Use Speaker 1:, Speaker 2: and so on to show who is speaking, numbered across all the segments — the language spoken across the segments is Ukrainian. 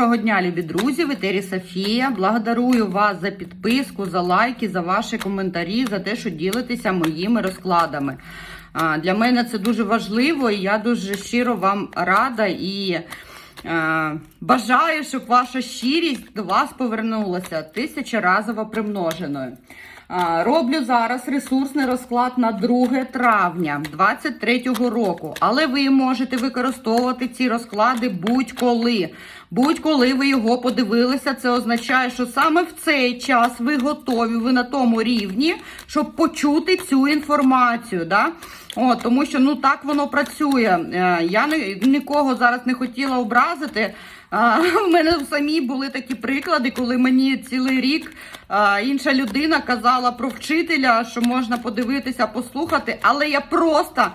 Speaker 1: Доброго дня, любі друзі, в етері Софія. Благодарую вас за підписку, за лайки, за ваші коментарі, за те, що ділитеся моїми розкладами. Для мене це дуже важливо, і я дуже щиро вам рада і бажаю, щоб ваша щирість до вас повернулася тисячеразово примноженою. Роблю зараз ресурсний розклад на 2 травня 2023 року, але ви можете використовувати ці розклади будь-коли. Будь-коли ви його подивилися, це означає, що саме в цей час ви готові, ви на тому рівні, щоб почути цю інформацію. Да? О, тому що ну так воно працює. Е, Я ні, нікого зараз не хотіла образити. А, в мене самі були такі приклади, коли мені цілий рік а, інша людина казала про вчителя, що можна подивитися, послухати, але я просто.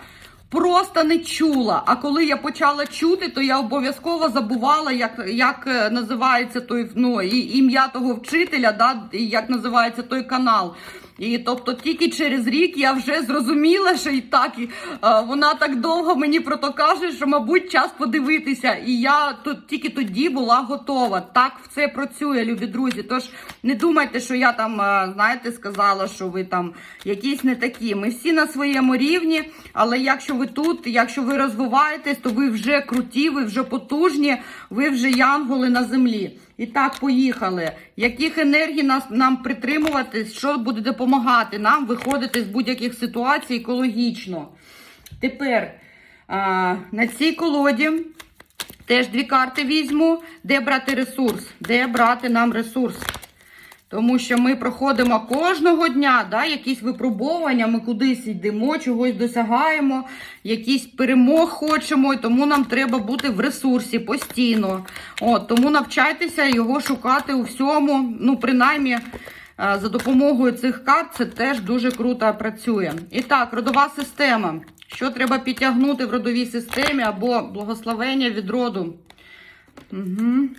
Speaker 1: Просто не чула. А коли я почала чути, то я обов'язково забувала, як як е, називається той ну, ім'я того вчителя, да, і як називається той канал. І тобто тільки через рік я вже зрозуміла, що і так і, е, вона так довго мені про то каже, що, мабуть, час подивитися. І я тут тільки тоді була готова. Так все працює, любі друзі. Тож не думайте, що я там, е, знаєте, сказала, що ви там якісь не такі. Ми всі на своєму рівні, але якщо ви тут, якщо ви розвиваєтесь, то ви вже круті, ви вже потужні, ви вже янголи на землі. І так, поїхали. Яких енергій нас нам притримуватись, що буде допомагати нам виходити з будь-яких ситуацій екологічно? Тепер а, на цій колоді теж дві карти візьму. Де брати ресурс? Де брати нам ресурс? Тому що ми проходимо кожного дня да, якісь випробування, ми кудись йдемо, чогось досягаємо, якийсь перемог хочемо, і тому нам треба бути в ресурсі постійно. От, тому навчайтеся його шукати у всьому. Ну, принаймні, е, за допомогою цих карт це теж дуже круто працює. І так, родова система. Що треба підтягнути в родовій системі або благословення від роду? Угу.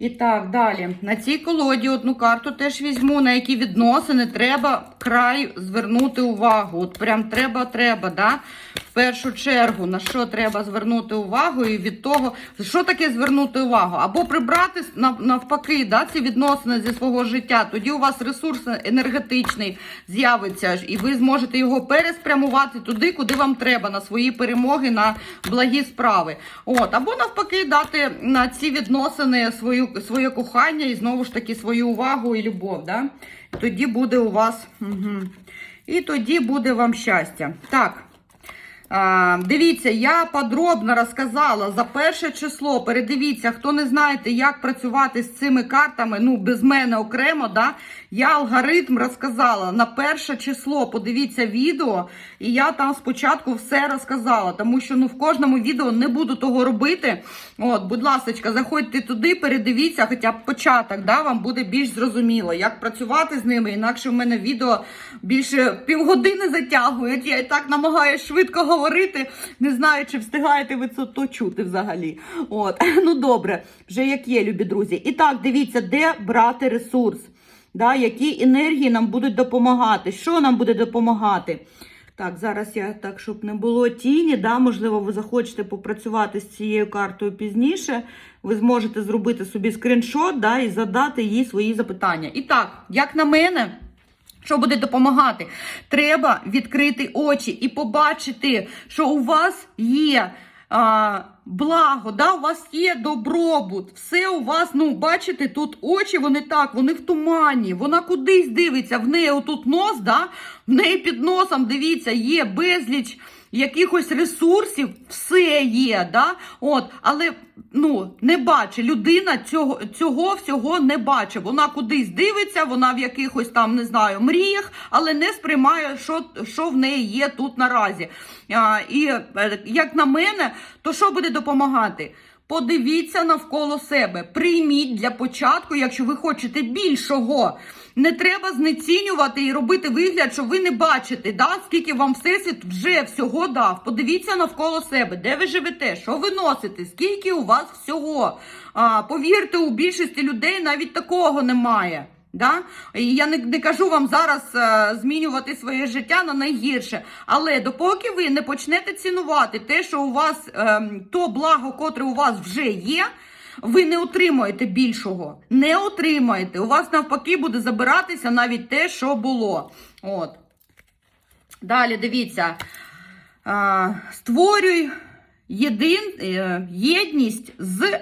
Speaker 1: І так, далі. На цій колоді одну карту теж візьму, на які відносини треба край звернути увагу. От прям треба-треба, да? В першу чергу, на що треба звернути увагу, і від того, що таке звернути увагу? Або прибрати навпаки, да, ці відносини зі свого життя. Тоді у вас ресурс енергетичний з'явиться, і ви зможете його переспрямувати туди, куди вам треба, на свої перемоги, на благі справи. От, або навпаки, дати на ці відносини свою, своє кохання і знову ж таки свою увагу і любов. Да? Тоді буде у вас. Угу. І тоді буде вам щастя. Так. Дивіться, я подробно розказала за перше число. Передивіться, хто не знаєте, як працювати з цими картами, ну, без мене окремо, да, я алгоритм розказала на перше число. Подивіться відео, і я там спочатку все розказала, тому що ну, в кожному відео не буду того робити. От, будь ласка, заходьте туди, передивіться, хоча б початок, да, вам буде більш зрозуміло, як працювати з ними. Інакше в мене відео більше півгодини затягують. Я і так намагаюся швидко говорити. Не знаю, чи встигаєте ви це то чути взагалі. От, ну добре, вже як є, любі друзі. І так, дивіться, де брати ресурс. Да, які енергії нам будуть допомагати, що нам буде допомагати. Так, зараз я так, щоб не було тіні, да, можливо, ви захочете попрацювати з цією картою пізніше. Ви зможете зробити собі скріншот да, і задати їй свої запитання. І так, як на мене. Що буде допомагати? Треба відкрити очі і побачити, що у вас є а, благо, да? у вас є добробут. Все у вас, ну, бачите, тут очі, вони так, вони в тумані, вона кудись дивиться, в неї отут нос, да? в неї під носом, дивіться, є безліч якихось ресурсів, все є, да? От, але ну, не бачить. Людина цього, цього всього не бачить. Вона кудись дивиться, вона в якихось там, не знаю, мріях, але не сприймає, що, що в неї є тут наразі. А, і е, як на мене, то що буде допомагати? Подивіться навколо себе, прийміть для початку, якщо ви хочете більшого. Не треба знецінювати і робити вигляд, що ви не бачите, да? скільки вам всесвіт вже всього дав. Подивіться навколо себе, де ви живете, що ви носите, скільки у вас всього. А, повірте, у більшості людей навіть такого немає. Да? І я не, не кажу вам зараз е, змінювати своє життя на найгірше. Але допоки ви не почнете цінувати те, що у вас е, то благо, котре у вас вже є. Ви не отримуєте більшого. Не отримаєте. У вас навпаки буде забиратися навіть те, що було. От. Далі дивіться. Створюй єдин, е, єдність з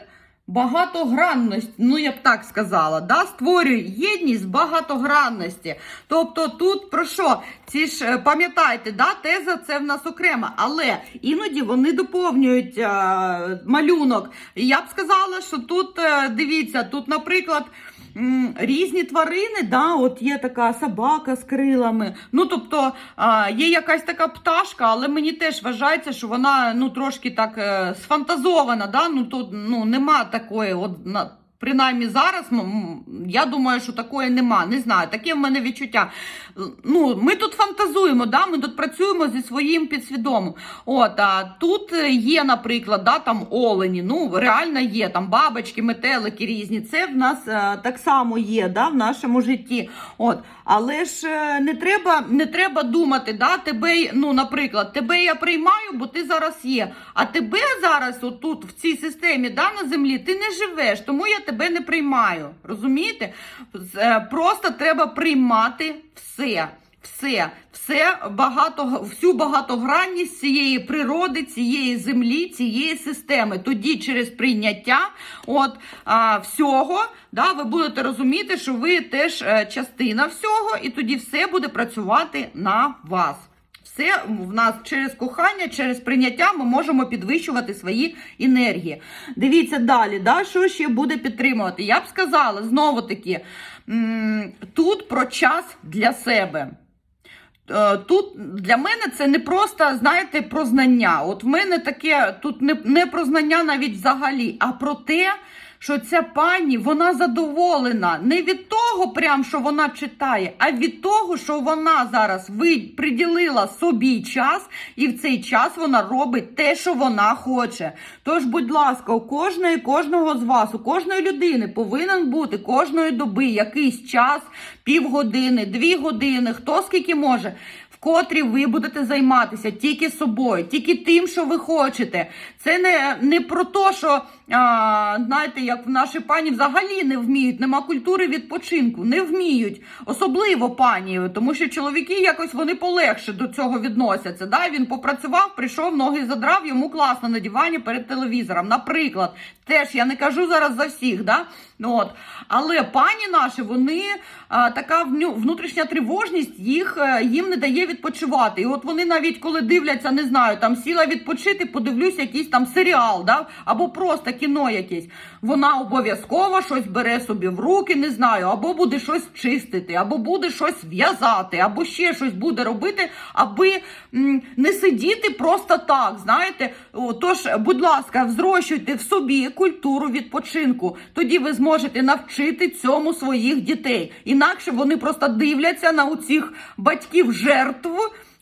Speaker 1: багатогранності. Ну, я б так сказала. Да? створює єдність багатогранності. Тобто тут про що? Ці ж е, пам'ятайте, да? теза це в нас окрема, але іноді вони доповнюють е, малюнок. І я б сказала, що тут е, дивіться, тут, наприклад. Різні тварини, да, от є така собака з крилами. Ну, тобто є якась така пташка, але мені теж вважається, що вона ну, трошки так е, сфантазована. Да? Ну, тут ну, нема такої, от, на, принаймні зараз, я думаю, що такої нема. Не знаю, таке в мене відчуття. Ну, ми тут фантазуємо, да? ми тут працюємо зі своїм підсвідомим. От, а тут є, наприклад, да, там олені, ну реально є там бабочки, метелики різні. Це в нас е, так само є да, в нашому житті. От, але ж е, не треба, не треба думати, да, тебе, ну, наприклад, тебе я приймаю, бо ти зараз є. А тебе зараз, отут, в цій системі, да, на землі, ти не живеш, тому я тебе не приймаю. Розумієте? Е, Просто треба приймати все. Все, все багато, всю багатогранність цієї природи, цієї землі, цієї системи. Тоді через прийняття от, а, всього да, ви будете розуміти, що ви теж е, частина всього, і тоді все буде працювати на вас. Все в нас через кохання, через прийняття ми можемо підвищувати свої енергії. Дивіться далі, да, що ще буде підтримувати. Я б сказала знову таки, тут про час для себе. Е, Тут для мене це не просто, знаєте, про знання. От в мене таке тут не, не про знання навіть взагалі, а про те, що ця пані вона задоволена не від того, прям що вона читає, а від того, що вона зараз приділила собі час, і в цей час вона робить те, що вона хоче. Тож, будь ласка, у кожної, кожного з вас, у кожної людини повинен бути кожної доби якийсь час, півгодини, дві години, хто скільки може. Котрі ви будете займатися тільки собою, тільки тим, що ви хочете. Це не, не про те, що а, знаєте, як в нашій пані взагалі не вміють, нема культури відпочинку, не вміють, особливо пані, тому що чоловіки якось вони полегше до цього відносяться. Да? Він попрацював, прийшов, ноги задрав, йому класно на дивані перед телевізором. Наприклад, теж я не кажу зараз за всіх, да? Ну, От. але пані наші, вони а, така внутрішня тривожність їх е, їм не дає відпочивати. І от вони навіть коли дивляться, не знаю, там сіла відпочити, подивлюсь якийсь там серіал, да? або просто кіно якесь. Вона обов'язково щось бере собі в руки, не знаю, або буде щось чистити, або буде щось в'язати, або ще щось буде робити, аби не сидіти просто так. Знаєте, тож, будь ласка, взрощуйте в собі культуру відпочинку. Тоді ви зможете навчити цьому своїх дітей. Інакше вони просто дивляться на оцих батьків жертв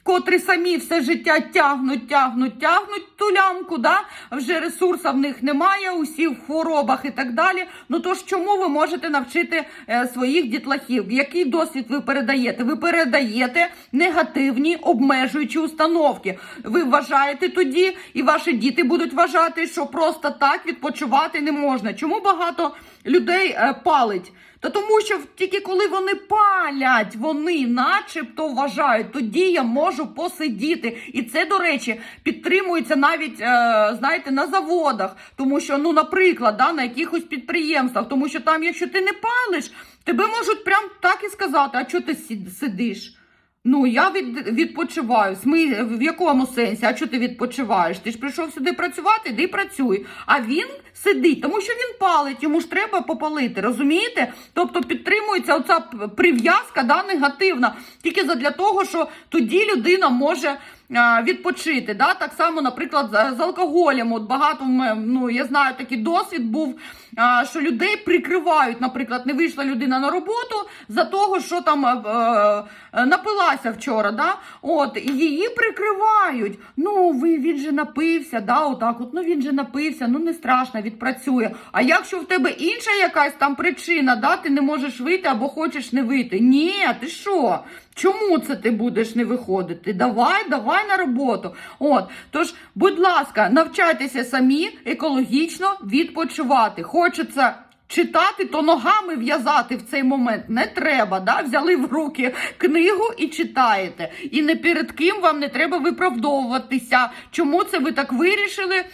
Speaker 1: котрі самі все життя тягнуть, тягнуть, тягнуть ту лямку, да? вже ресурсу в них немає, усі в хворобах і так далі. Ну тож чому ви можете навчити е, своїх дітлахів? Який досвід ви передаєте? Ви передаєте негативні обмежуючі установки. Ви вважаєте тоді, і ваші діти будуть вважати, що просто так відпочивати не можна. Чому багато людей е, палить? Та тому, що тільки коли вони палять, вони начебто вважають, тоді я можу посидіти. І це, до речі, підтримується навіть, е, знаєте, на заводах. Тому що, ну, наприклад, да, на якихось підприємствах, тому що там, якщо ти не палиш, тебе можуть прям так і сказати, а чого ти сидиш? Ну, я від, відпочиваю. Смі, в якому сенсі? А чого ти відпочиваєш? Ти ж прийшов сюди працювати, іди працюй. А він сидить, тому що він палить, йому ж треба попалити, розумієте? Тобто підтримується оця прив'язка да, негативна, тільки задля того, що тоді людина може відпочити. Да? Так само, наприклад, з, алкоголем. От багато ну, я знаю, такий досвід був, що людей прикривають. Наприклад, не вийшла людина на роботу за того, що там е, е, напилася вчора. Да? От, її прикривають. Ну, ви, він же напився, да, отак от, ну він же напився, ну не страшно, відпрацює. А якщо в тебе інша якась там причина, да, ти не можеш вийти або хочеш не вийти. Ні, ти що? Чому це ти будеш не виходити? Давай, давай на роботу. От, тож, будь ласка, навчайтеся самі екологічно відпочивати. Хочеться. Читати, то ногами в'язати в цей момент не треба. Да? Взяли в руки книгу і читаєте. І не перед ким вам не треба виправдовуватися. Чому це ви так вирішили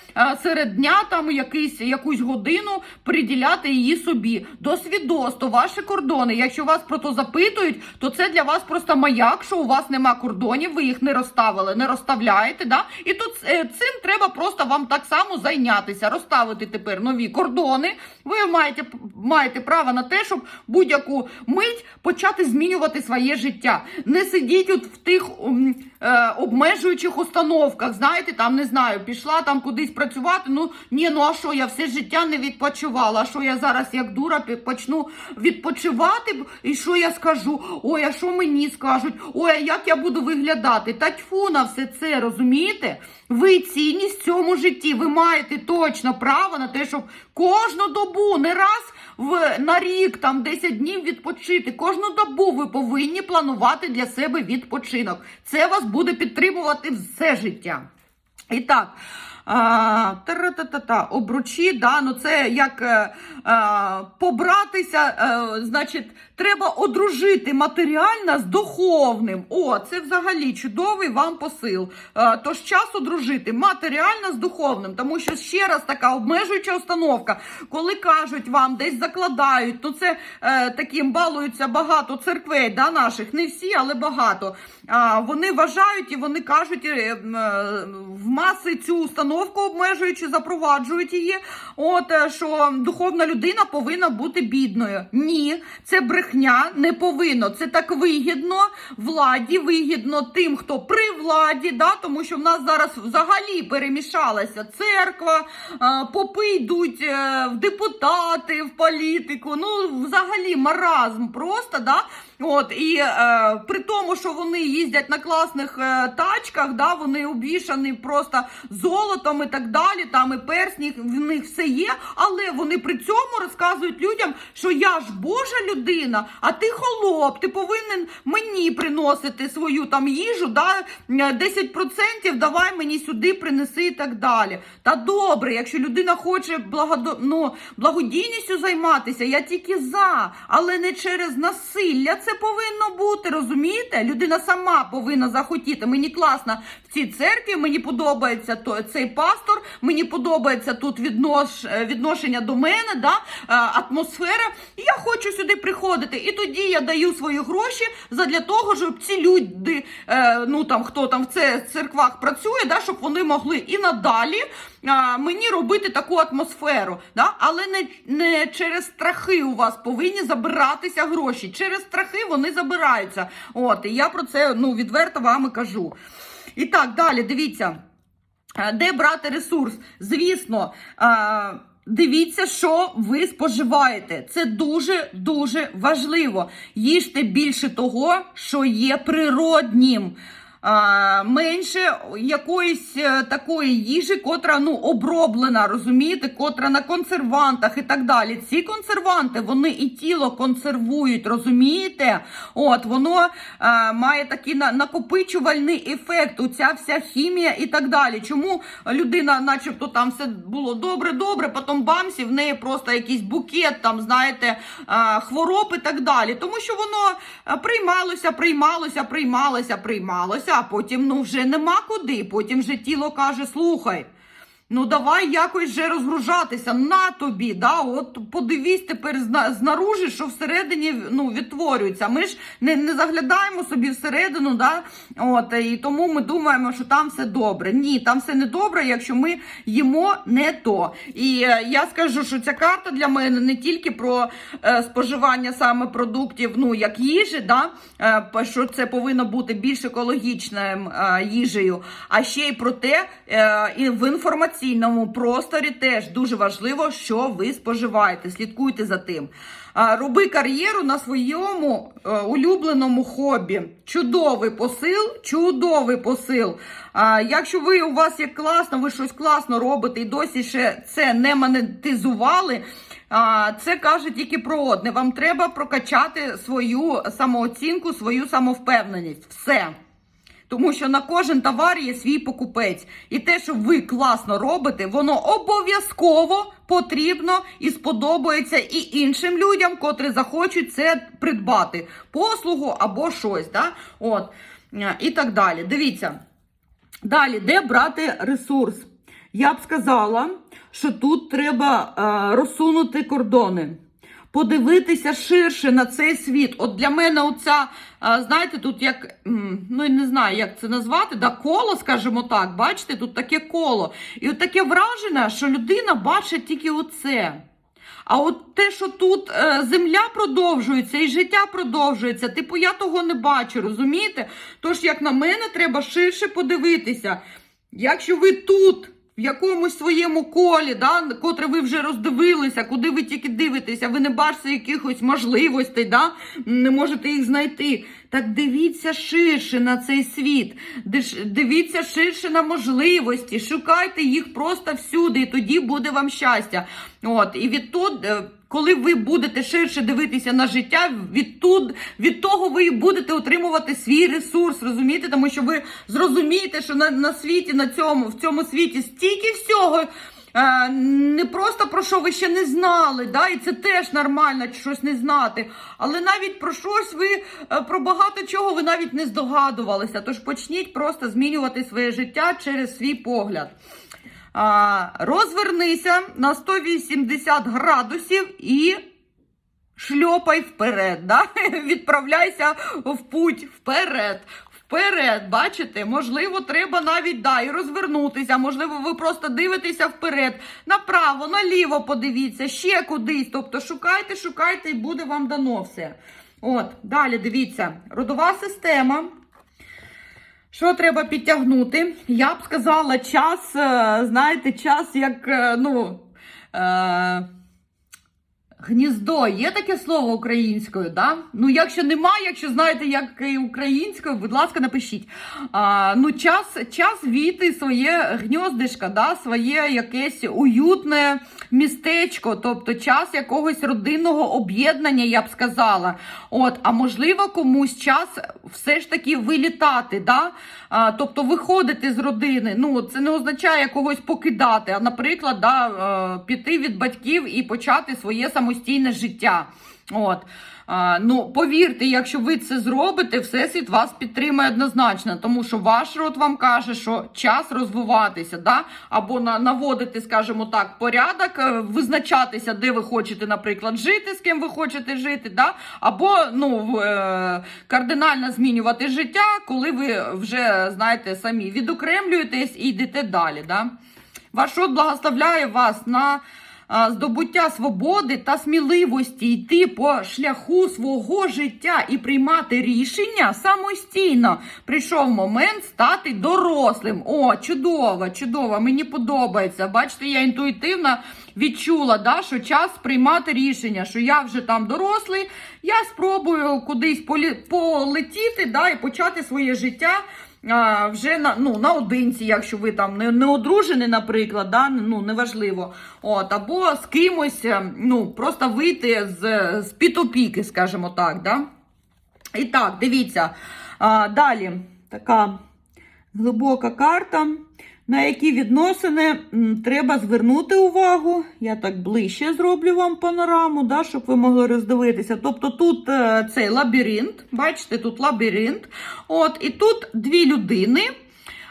Speaker 1: серед дня там якийсь, якусь годину приділяти її собі? До свідоцтва, ваші кордони. Якщо вас про то запитують, то це для вас просто маяк, що у вас нема кордонів, ви їх не розставили, не розставляєте. Да? І тут е, цим треба просто вам так само зайнятися, розставити тепер нові кордони. Ви маєте маєте право на те, щоб будь-яку мить почати змінювати своє життя. Не сидіть от в тих е, обмежуючих установках. Знаєте, там не знаю, пішла там кудись працювати. Ну ні, ну а що я все життя не відпочивала? А що я зараз як дура почну відпочивати? І що я скажу? Ой, а що мені скажуть? Ой, а як я буду виглядати? Та тьфу на все це, розумієте? Ви цінність в цьому житті. Ви маєте точно право на те, щоб кожну добу не раз в на рік, там 10 днів відпочити. Кожну добу ви повинні планувати для себе відпочинок. Це вас буде підтримувати все життя. І так. А, та-ра-та-та-та, обручі, да, ну це як е, е, побратися, е, значить, треба одружити матеріально з духовним. О, це взагалі чудовий вам посил. Е, тож час одружити матеріально з духовним, тому що ще раз така обмежуюча установка, коли кажуть вам, десь закладають, то це е, таким балуються багато церквей, да, наших, не всі, але багато. А, вони вважають і вони кажуть, в маси цю установку обмежуючи, запроваджують її. От е, що духовна людина повинна бути бідною. Ні, це брехня не повинно. Це так вигідно владі, вигідно тим, хто при владі, да, тому що в нас зараз взагалі перемішалася церква, е, попи йдуть е, в депутати, в політику. Ну, взагалі маразм просто, да. От і е, при тому, що вони їздять на класних е, тачках, да, вони обвішані просто золотом і так далі. Там і персні в них все є. Але вони при цьому розказують людям, що я ж Божа людина, а ти холоп, ти повинен мені приносити свою там їжу, да, е, 10% давай мені сюди принеси і так далі. Та добре, якщо людина хоче благодо... ну, благодійністю займатися, я тільки за, але не через насилля. Це повинно бути, розумієте? Людина сама повинна захотіти. Мені класно в цій церкві, мені подобається то, цей пастор, мені подобається тут віднош... е, відношення до мене, да? е, атмосфера. І я хочу сюди приходити. І тоді я даю свої гроші задля того, щоб ці люди, е, ну там хто там в це церквах працює, да, щоб вони могли і надалі мені робити таку атмосферу. Да? Але не, не через страхи у вас повинні забиратися гроші. Через страхи вони забираються. От, і я про це ну, відверто вам і кажу. І так, далі, дивіться. Е, Де брати ресурс? Звісно, е, дивіться, що ви споживаєте. Це дуже дуже важливо. Їжте більше того, що є природнім. А, менше якоїсь е, такої їжі, котра ну оброблена, розумієте, котра на консервантах і так далі. Ці консерванти вони і тіло консервують, розумієте? От воно е, має такий на, накопичувальний ефект. Оця вся хімія і так далі. Чому людина, начебто, там все було добре, добре, потім бамсі, в неї просто якийсь букет, там, знаєте, е, хвороб і так далі. Тому що воно приймалося, приймалося, приймалося, приймалося, а потім ну вже нема куди. Потім вже тіло каже: слухай. Ну, давай якось вже розгружатися на тобі. Да? От подивись тепер зна- знаружи, що всередині ну, відтворюється. Ми ж не, не заглядаємо собі всередину, да? От, і тому ми думаємо, що там все добре. Ні, там все не добре, якщо ми їмо не то. І е, я скажу, що ця карта для мене не тільки про е, споживання саме продуктів, ну як їжі, да? е, що це повинно бути більш екологічною їжею, а ще й про те, і в інформаційному просторі теж дуже важливо, що ви споживаєте. Слідкуйте за тим. Роби кар'єру на своєму е, улюбленому хобі. Чудовий посил, чудовий посил. Якщо ви у вас є класно, ви щось класно робите і досі ще це не монетизували. це каже тільки про одне. Вам треба прокачати свою самооцінку, свою самовпевненість. Все. Тому що на кожен товар є свій покупець. І те, що ви класно робите, воно обов'язково потрібно і сподобається і іншим людям, котрі захочуть це придбати. Послугу або щось. Да? От. Е, І так далі. Дивіться. Далі, де брати ресурс? Я б сказала, що тут треба е, розсунути кордони. Подивитися ширше на цей світ. От для мене оця, знаєте, тут як, ну не знаю, як це назвати, да, коло, скажімо так, бачите, тут таке коло. І от таке враження, що людина бачить тільки оце. А от те, що тут е, земля продовжується і життя продовжується, типу, я того не бачу, розумієте? Тож, як на мене, треба ширше подивитися. Якщо ви тут, в якомусь своєму колі, да, котре ви вже роздивилися, куди ви тільки дивитеся, ви не бачите якихось можливостей, да, не можете їх знайти. Так дивіться ширше на цей світ, дивіться ширше на можливості, шукайте їх просто всюди, і тоді буде вам щастя. От, і відтуд, е, коли ви будете ширше дивитися на життя, відтуд, від того ви будете отримувати свій ресурс, розумієте? Тому що ви зрозумієте, що на, на світі, на цьому, в цьому світі стільки всього. е, Не просто про що ви ще не знали, да? і це теж нормально щось не знати. Але навіть про щось ви е, про багато чого ви навіть не здогадувалися. Тож почніть просто змінювати своє життя через свій погляд. Розвернися на 180 градусів і шльопай вперед. Да? Відправляйся в путь вперед. Вперед, бачите, можливо, треба навіть да, і розвернутися. Можливо, ви просто дивитеся вперед, направо, наліво подивіться, ще кудись. Тобто шукайте, шукайте, і буде вам дано все. От, далі дивіться, родова система. Що треба підтягнути? Я б сказала, час, е, знаєте, час як, е, ну. Е, Гніздо, є таке слово українською, да? Ну, якщо немає, якщо знаєте, як українською, будь ласка, напишіть. А, ну, час, час війти своє гніздишко, да? своє якесь уютне містечко, тобто час якогось родинного об'єднання, я б сказала. От, а можливо, комусь час все ж таки вилітати, да? а, тобто виходити з родини. Ну, це не означає когось покидати, а, наприклад, да, е, піти від батьків і почати своє самостійне життя. От. Ну, повірте, якщо ви це зробите, всесвіт вас підтримає однозначно, тому що ваш род вам каже, що час розвиватися, да? або на, наводити, скажімо так, порядок, е, визначатися, де ви хочете, наприклад, жити, з ким ви хочете жити, да? або ну, е, кардинально змінювати життя, коли ви вже знаєте самі відокремлюєтесь і йдете далі. Да? Ваш род благословляє вас на здобуття свободи та сміливості йти по шляху свого життя і приймати рішення самостійно. Прийшов момент стати дорослим. О, чудово, чудово, мені подобається. Бачите, я інтуїтивно відчула, да, що час приймати рішення, що я вже там дорослий, я спробую кудись полетіти да, і почати своє життя вже на, ну, наодинці, якщо ви там не, не одружені, наприклад, да, ну, неважливо. От, або з кимось, е, ну, просто вийти з, з під опіки, скажімо так. Да? І так, дивіться. А, далі така глибока карта, на які відносини треба звернути увагу. Я так ближче зроблю вам панораму, да, щоб ви могли роздивитися. Тобто тут е, цей лабіринт, бачите, тут лабіринт. От, і тут дві людини.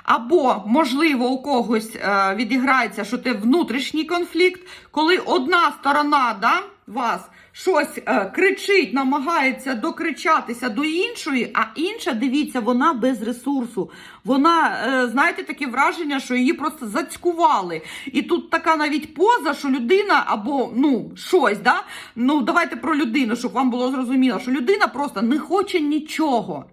Speaker 1: Або, можливо, у когось е, відіграється, що це внутрішній конфлікт, коли одна сторона да, вас щось е, кричить, намагається докричатися до іншої, а інша, дивіться, вона без ресурсу. Вона, е, знаєте, таке враження, що її просто зацькували. І тут така навіть поза, що людина або ну, щось, да? ну давайте про людину, щоб вам було зрозуміло, що людина просто не хоче нічого.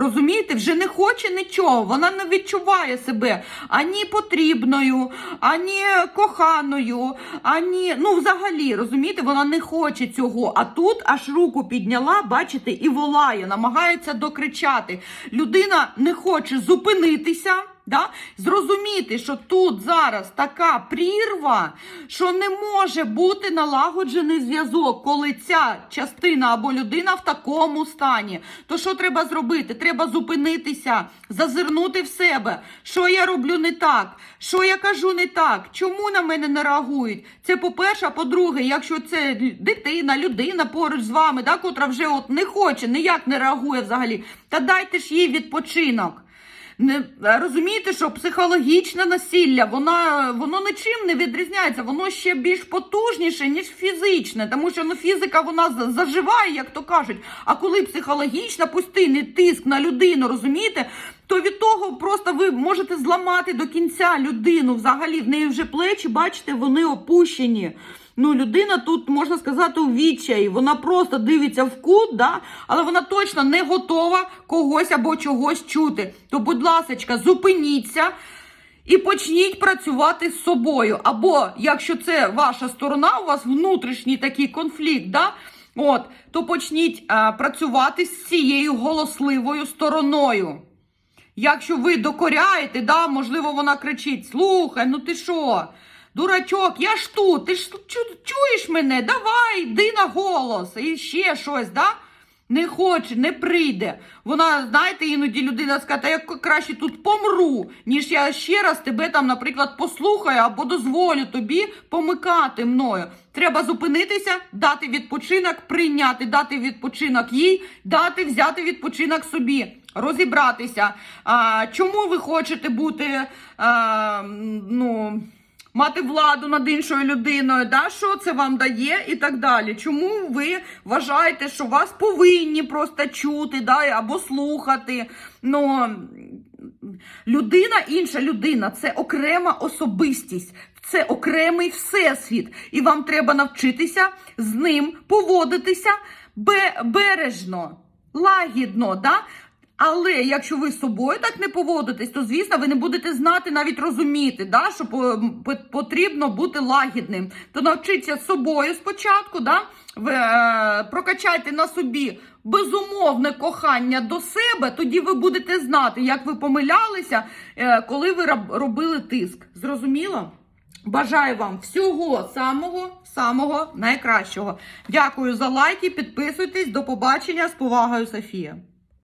Speaker 1: Розумієте, вже не хоче нічого, вона не відчуває себе ані потрібною, ані коханою, ані, ну, взагалі, розумієте, вона не хоче цього. А тут аж руку підняла, бачите, і волає, намагається докричати. Людина не хоче зупинитися. Да? Зрозуміти, що тут зараз така прірва, що не може бути налагоджений зв'язок, коли ця частина або людина в такому стані. То що треба зробити? Треба зупинитися, зазирнути в себе, що я роблю не так, що я кажу не так, чому на мене не реагують. Це по-перше, а по-друге, якщо це дитина, людина поруч з вами, да, котра вже от не хоче, ніяк не реагує взагалі, та дайте ж їй відпочинок. Не розумієте, що психологічне насилля, воно, воно нічим не відрізняється, воно ще більш потужніше, ніж фізичне, тому що ну, фізика вона заживає, як то кажуть. А коли психологічна постійний тиск на людину, розумієте, то від того просто ви можете зламати до кінця людину. Взагалі в неї вже плечі, бачите, вони опущені. Ну, людина тут, можна сказати, у відчаї. Вона просто дивиться в кут, да? але вона точно не готова когось або чогось чути. То, будь ласка, зупиніться і почніть працювати з собою. Або якщо це ваша сторона, у вас внутрішній такий конфлікт, да? От, то почніть а, працювати з цією голосливою стороною. Якщо ви докоряєте, да, можливо, вона кричить: Слухай, ну ти що? Дурачок, я ж тут, ти ж чу- чуєш мене? Давай, йди на голос і ще щось, да? Не хоче, не прийде. Вона, знаєте, іноді людина скаже, «Та я краще тут помру, ніж я ще раз тебе там, наприклад, послухаю або дозволю тобі помикати мною. Треба зупинитися, дати відпочинок, прийняти, дати відпочинок їй, дати взяти відпочинок собі, розібратися. А, чому ви хочете бути, а, ну мати владу над іншою людиною, да? що це вам дає і так далі. Чому ви вважаєте, що вас повинні просто чути да? або слухати? Ну, людина, інша людина це окрема особистість. Це окремий всесвіт, і вам треба навчитися з ним поводитися бережно, лагідно. Да? Але якщо ви з собою так не поводитесь, то звісно ви не будете знати, навіть розуміти, да, що по- по- потрібно бути лагідним. То навчіться з собою спочатку, да, е, прокачайте на собі безумовне кохання до себе, тоді ви будете знати, як ви помилялися, е, коли ви робили тиск. Зрозуміло? Бажаю вам всього самого самого найкращого. Дякую за лайки. Підписуйтесь. До побачення з повагою, Софія.